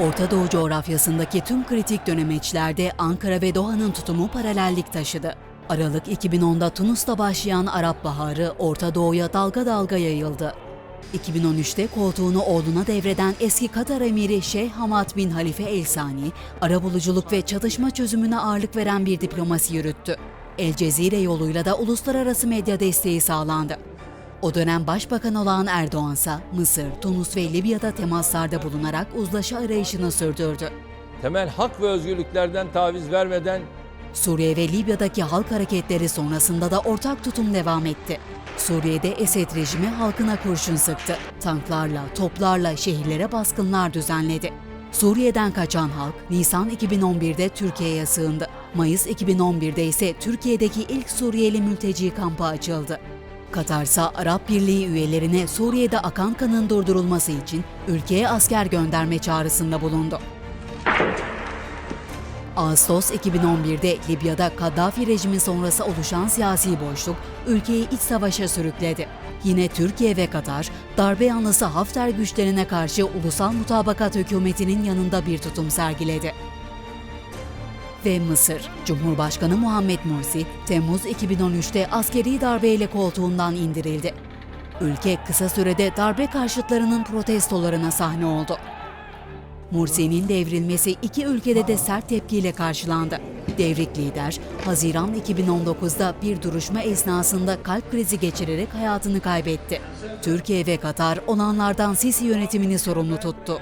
Orta Doğu coğrafyasındaki tüm kritik dönemeçlerde Ankara ve Doha'nın tutumu paralellik taşıdı. Aralık 2010'da Tunus'ta başlayan Arap Baharı Orta Doğu'ya dalga dalga yayıldı. 2013'te koltuğunu oğluna devreden eski Katar emiri Şeyh Hamad bin Halife El Sani, arabuluculuk ve çatışma çözümüne ağırlık veren bir diplomasi yürüttü. El Cezire yoluyla da uluslararası medya desteği sağlandı. O dönem başbakan olan Erdoğan ise Mısır, Tunus ve Libya'da temaslarda bulunarak uzlaşı arayışını sürdürdü. temel hak ve özgürlüklerden taviz vermeden Suriye ve Libya'daki halk hareketleri sonrasında da ortak tutum devam etti. Suriye'de Esed rejimi halkına kurşun sıktı. Tanklarla, toplarla şehirlere baskınlar düzenledi. Suriye'den kaçan halk Nisan 2011'de Türkiye'ye sığındı. Mayıs 2011'de ise Türkiye'deki ilk Suriyeli mülteci kampı açıldı. Katar ise Arap Birliği üyelerine Suriye'de akan kanın durdurulması için ülkeye asker gönderme çağrısında bulundu. Ağustos 2011'de Libya'da Kaddafi rejimi sonrası oluşan siyasi boşluk ülkeyi iç savaşa sürükledi. Yine Türkiye ve Katar, darbe yanlısı Hafter güçlerine karşı ulusal mutabakat hükümetinin yanında bir tutum sergiledi. Ve Mısır, Cumhurbaşkanı Muhammed Mursi, Temmuz 2013'te askeri darbeyle koltuğundan indirildi. Ülke kısa sürede darbe karşıtlarının protestolarına sahne oldu. Mursi'nin devrilmesi iki ülkede de sert tepkiyle karşılandı. Devrik lider, Haziran 2019'da bir duruşma esnasında kalp krizi geçirerek hayatını kaybetti. Türkiye ve Katar olanlardan Sisi yönetimini sorumlu tuttu.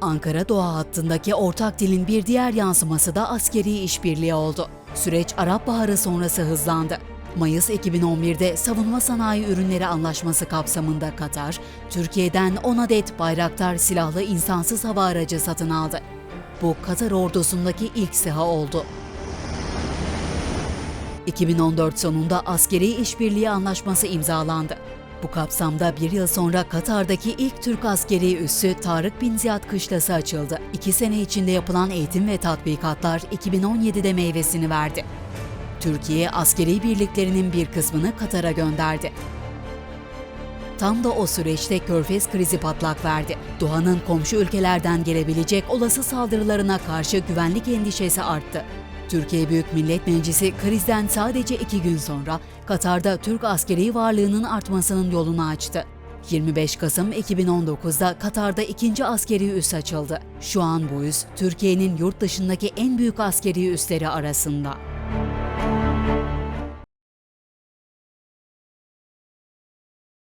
Ankara-Doğa hattındaki ortak dilin bir diğer yansıması da askeri işbirliği oldu. Süreç Arap Baharı sonrası hızlandı. Mayıs 2011'de savunma sanayi ürünleri anlaşması kapsamında Katar, Türkiye'den 10 adet Bayraktar silahlı insansız hava aracı satın aldı. Bu Katar ordusundaki ilk SİHA oldu. 2014 sonunda askeri işbirliği anlaşması imzalandı. Bu kapsamda bir yıl sonra Katar'daki ilk Türk askeri üssü Tarık Bin Ziyad Kışlası açıldı. İki sene içinde yapılan eğitim ve tatbikatlar 2017'de meyvesini verdi. Türkiye askeri birliklerinin bir kısmını Katar'a gönderdi. Tam da o süreçte Körfez krizi patlak verdi. Doğanın komşu ülkelerden gelebilecek olası saldırılarına karşı güvenlik endişesi arttı. Türkiye Büyük Millet Meclisi krizden sadece iki gün sonra Katar'da Türk askeri varlığının artmasının yolunu açtı. 25 Kasım 2019'da Katar'da ikinci askeri üs açıldı. Şu an bu üs Türkiye'nin yurt dışındaki en büyük askeri üsleri arasında.